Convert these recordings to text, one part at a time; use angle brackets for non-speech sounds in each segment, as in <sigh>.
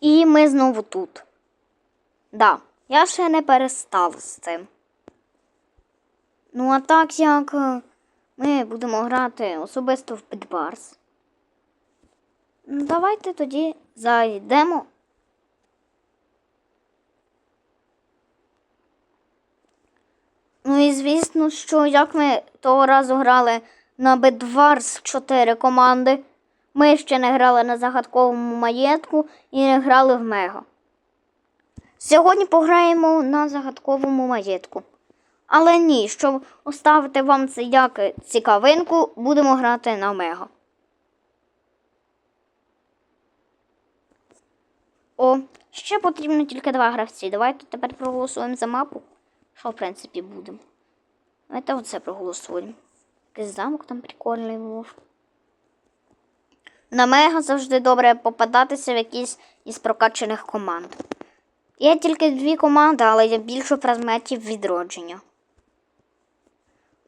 І ми знову тут. Да, я ще не перестав з цим. Ну, а так як е, ми будемо грати особисто в Підбарс. Ну, давайте тоді зайдемо. Ну і звісно, що як ми того разу грали на Бедварс 4 команди, ми ще не грали на загадковому маєтку і не грали в Мега. Сьогодні пограємо на загадковому маєтку. Але ні, щоб оставити вам це як цікавинку, будемо грати на Мега. О, ще потрібно тільки два гравці. Давайте тепер проголосуємо за мапу. Що, в принципі, будемо. Давайте оце проголосуємо. Якийсь замок там прикольний був. На мега завжди добре попадатися в якісь із прокачаних команд. Є тільки дві команди, але є більше предметів відродження.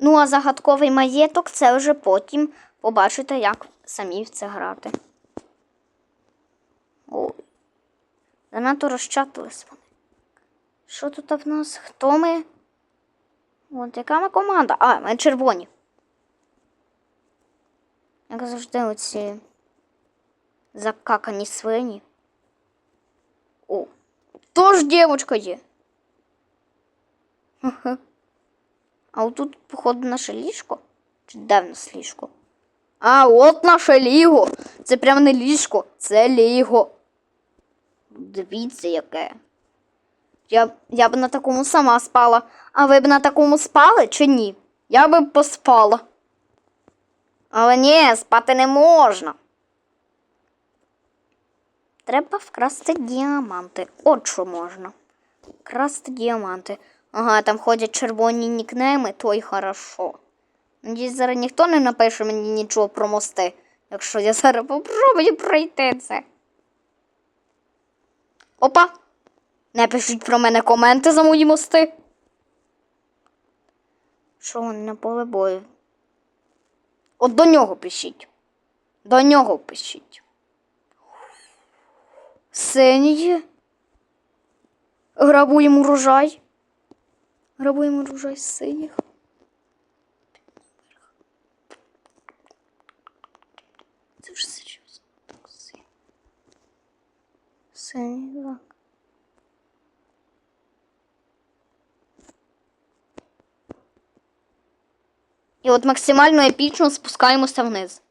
Ну, а загадковий маєток це вже потім побачите, як самі в це грати. Ой. Занадто розчатились вони. Що тут в нас? Хто ми? От яка ми команда? А, ми червоні. Як завжди оці закакані свині. О, тож дівчинка є. А отут, походу, наше ліжко? Чи де в? А, от наше ліго. Це прям не ліжко, це ліго. Дивіться, яке. Я, б- я б на такому сама спала. А ви б на такому спали чи ні? Я би поспала. Але ні, спати не можна. Треба вкрасти діаманти. От що можна. Красти діаманти. Ага, там ходять червоні нікнейми, то й хорошо. Надіюсь, зараз ніхто не напише мені нічого про мости, якщо я зараз попробую пройти це. Опа! Не пишіть про мене коменти за мої мости. Що вони на поле бою? От до нього пишіть. До нього пишіть. Синій. Грабуємо урожай. Грабуємо урожай синіх. Це вже серйозно. Синій. Синій, так. І от максимально епічно спускаємося вниз.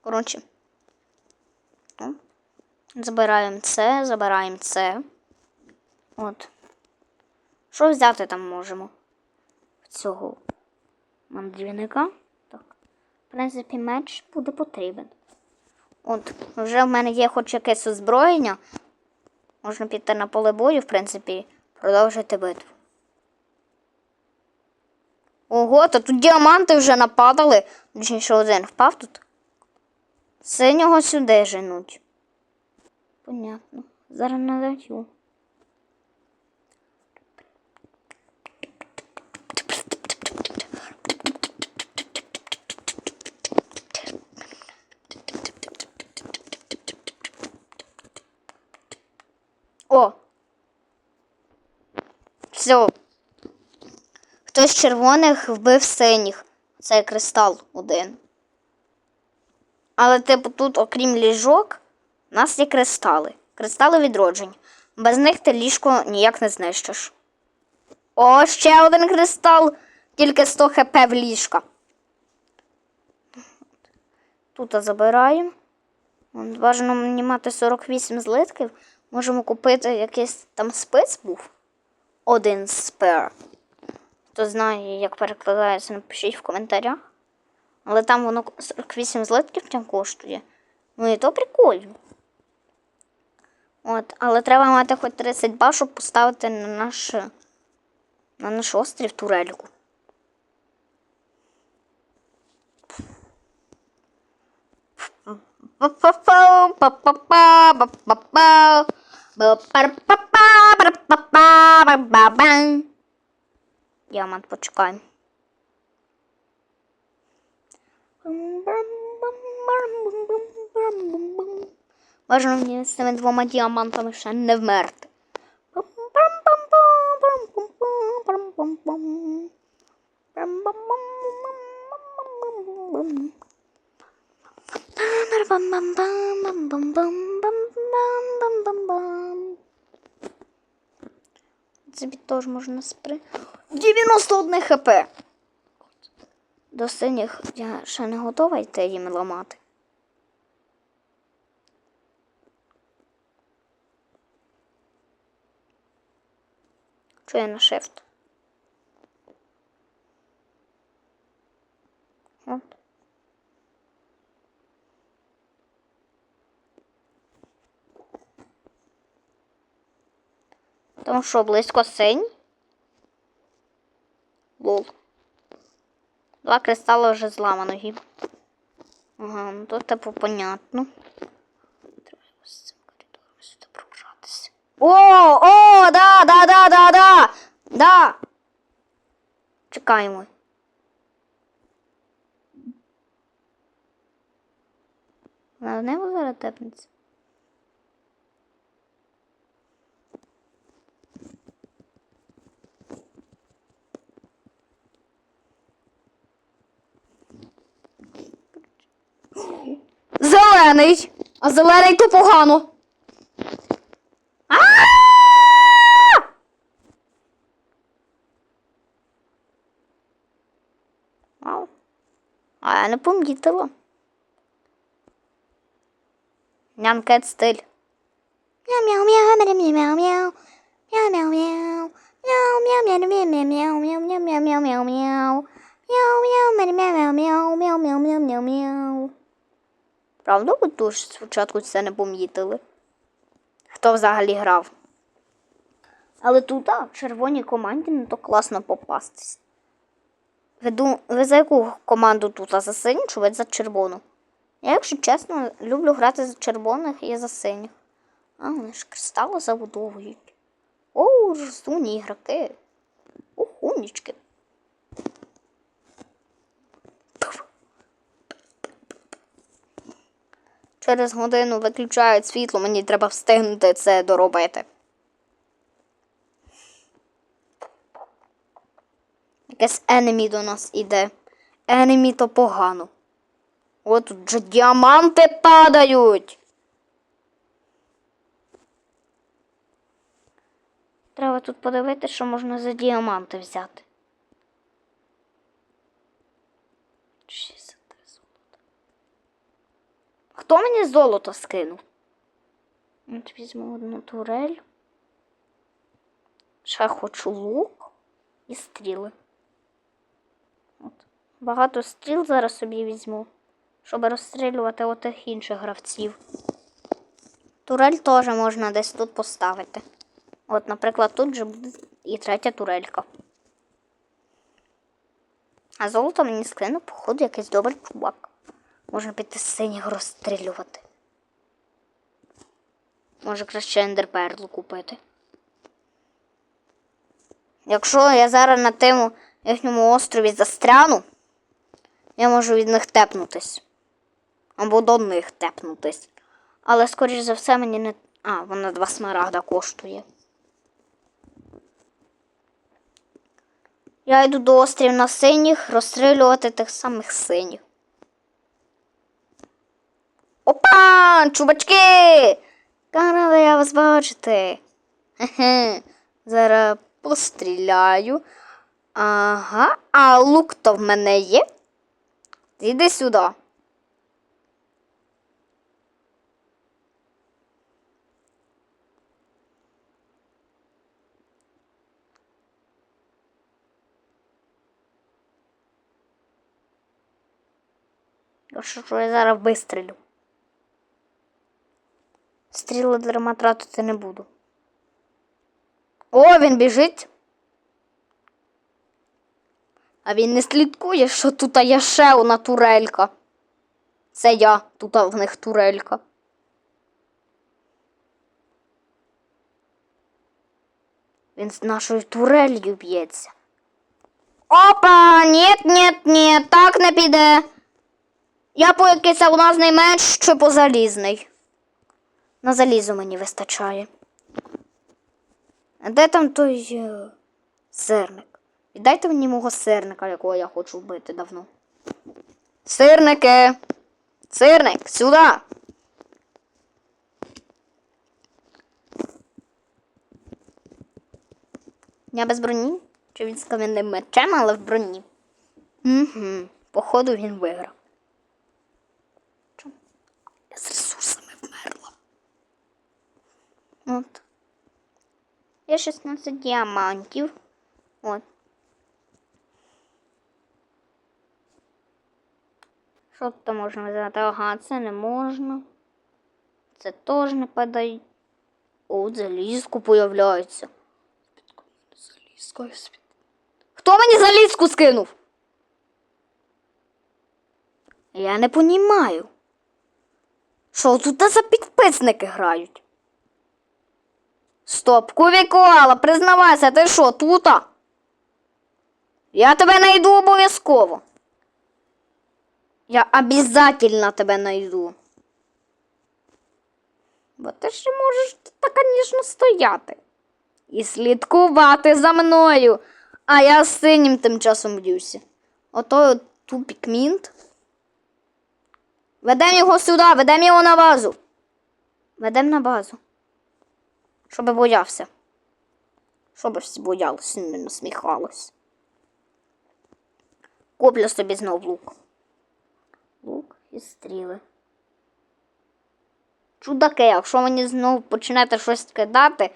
Коротше. Забираємо це, забираємо це. От. Що взяти там можемо? Цього мандрівника. Так. В принципі, меч буде потрібен. От, вже в мене є хоч якесь озброєння. Можна піти на поле бою, в принципі, продовжити битву. Ого, то тут діаманти вже нападали. Точніше, один впав тут. Синього сюди женуть. Понятно. Зараз надаю. О! Все. Хтось червоних вбив синіх. Це кристал один. Але, типу, тут, окрім ліжок, у нас є кристали. Кристали відроджень. Без них ти ліжко ніяк не знищиш. О, ще один кристал. Тільки 100 хп в ліжка. Тут забираємо. Бажано мені мати 48 злитків. Можемо купити якийсь там спис був. Один спер. Хто знає, як перекладається, напишіть в коментарях. Але там воно 48 злитків там коштує. Ну і то прикольно. От, але треба мати хоч 30 баш, щоб поставити на наш, на наш острів турельку. Па-па-па-па-па-па-па-па-па-па-па-па-па-па-па-па-па-па. Діамант, почекаємо. Бажано мені з цими двома діамантами ще не вмерти. Собі теж можна спри. 91 хп. До синіх я ще не готова йти їм ламати. Що я на? От. Тому що близько синь? Лол. Два кристали вже зламано їм. Ага, ну тут типу понятно. Треба з цим коридором сюди пробратися. О, о, да, да, да, да, да. Да. Чекаємо. Вона не зараз тепнеться. Зелений! А зелений то погано. А! А я не помітила. Нямкет стиль. Мяу-мяу-мяу-мяу-мяу-мяу. Мяу-мяу-мяу. Мяу-мяу-мяу-мяу-мяу-мяу-мяу-мяу-мяу. Мяу-мяу-мяу-мяу-мяу-мяу-мяу-мяу. Правда, ви дуже спочатку це не помітили? Хто взагалі грав? Але тут, а, в червоній команді не то класно попастись. Ви, ду... ви за яку команду тут? А за синю чи ви за червону? Я, якщо чесно, люблю грати за червоних і за синіх. А, вони ж кристали забудовують. О, розумні ігроки. Ухумнічки. Через годину виключають світло, мені треба встигнути це доробити. Якесь енемі до нас іде. Енемі то погано. От тут же діаманти падають. Треба тут подивитися, що можна за діаманти взяти. 63 золота. Хто мені золото скинув? От візьму одну турель. Ще хочу лук і стріли. От. Багато стріл зараз собі візьму, щоб розстрілювати отих інших гравців. Турель теж можна десь тут поставити. От, наприклад, тут же буде і третя турелька. А золото мені скинув, походу, якийсь добрий чувак. Можна піти синіх розстрілювати. Може краще ендерперлу купити. Якщо я зараз на тему їхньому острові застряну, я можу від них тепнутись. Або до них тепнутись. Але, скоріш за все, мені не. А, вона два смарагда коштує. Я йду до острів на синіх розстрілювати тих самих синіх. Опа! Чубачки! Рада я вас бачити. Хе-хе. Зараз постріляю. Ага, а лук то в мене є. Іди сюди. Що, я зараз вистрілю. Стріли дарма тратити не буду. О, він біжить. А він не слідкує, що тут є ще одна турелька. Це я, тут в них турелька. Він з нашою турелью б'ється. Опа! Ні, ні, ні, так не піде. Я по якийсь алмазний меч чи по залізний. На залізу мені вистачає. Де там той е, сирник? Віддайте мені мого сирника, якого я хочу вбити давно. Сирники! Сирник, сюди! Я без броні? Чи він з кам'яним мечем, але в броні? Угу. Походу він виграв. Чому? Я з ресурсами вмерла. От. Є 16 діамантів. От. Що тут можна взяти? Ага, це не можна. Це теж не падає. О, залізку появляється. Залізка. Хто мені залізку скинув? Я не понімаю. Що тут за підписники грають? Стоп, Кувікуала, признавайся, ти що, тута? Я тебе найду обов'язково. Я обязательно тебе найду. Бо ти ще можеш тут, звісно, стояти і слідкувати за мною. А я з синім тим часом б'юся. Ото от тупік мінт. Ведемо його сюди, ведемо його на базу. Ведемо на базу. Щоб боявся. Щоб всі боялися, не насміхались. Куплю собі знов лук. Лук і стріли. Чудаки, якщо мені знову почнете щось кидати.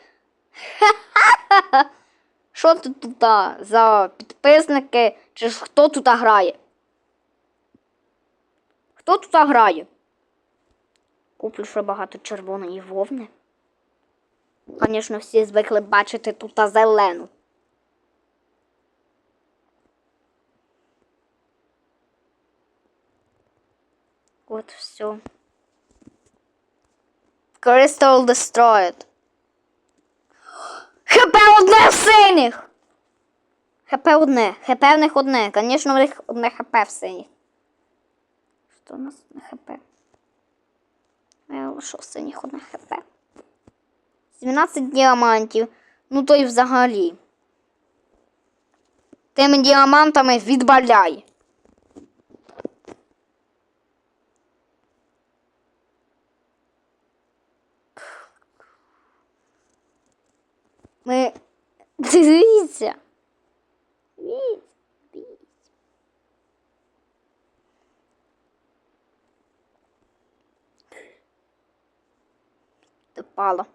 <laughs> Що тут тут за підписники? Чи ж хто тут грає? Хто тут грає? Куплю ще багато червоної вовни. Звісно, всі звикли бачити тут зелену. От все. Crystal destroyed. ХП одне в синіх! ХП одне. ХП в них одне. Звісно, в них одне ХП в синіх. Що у нас на ХП? Е, Що в синіх одне ХП? 17 діамантів. Ну то й взагалі. Тими діамантами відбаляй. Ми. Дивіться. Дивіться. Дивіться. Допало.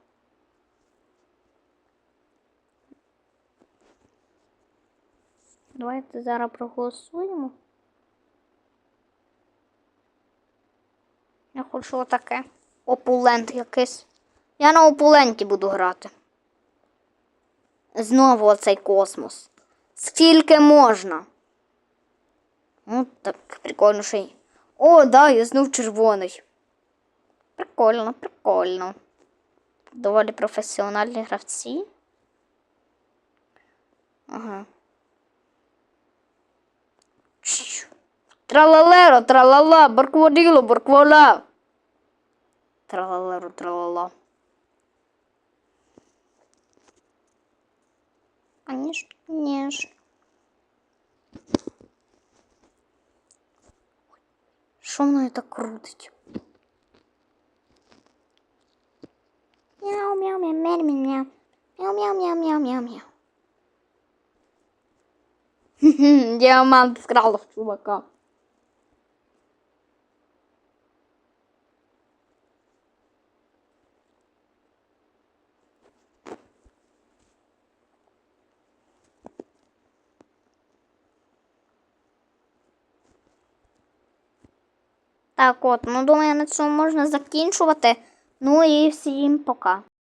Давайте зараз проголосуємо. Я хочу отаке. Опулент якийсь. Я на опуленті буду грати. Знову оцей космос. Скільки можна? Ну, так прикольно ще й. О, да, я знов червоний. Прикольно, прикольно. Доволі професіональні гравці. Ага. Тралалеро, тралала, баркводіло, барквола. Тралалеро, тралала. Конечно, конечно. Що мною так крутить? Мяу, мяу, мяу, мяу, мяу, мяу. Мяу, мяу, мяу, мяу, <laughs> мяу. Діамант вкрала в чувака. Так, от, ну думаю, на цьому можна закінчувати. Ну і всім пока.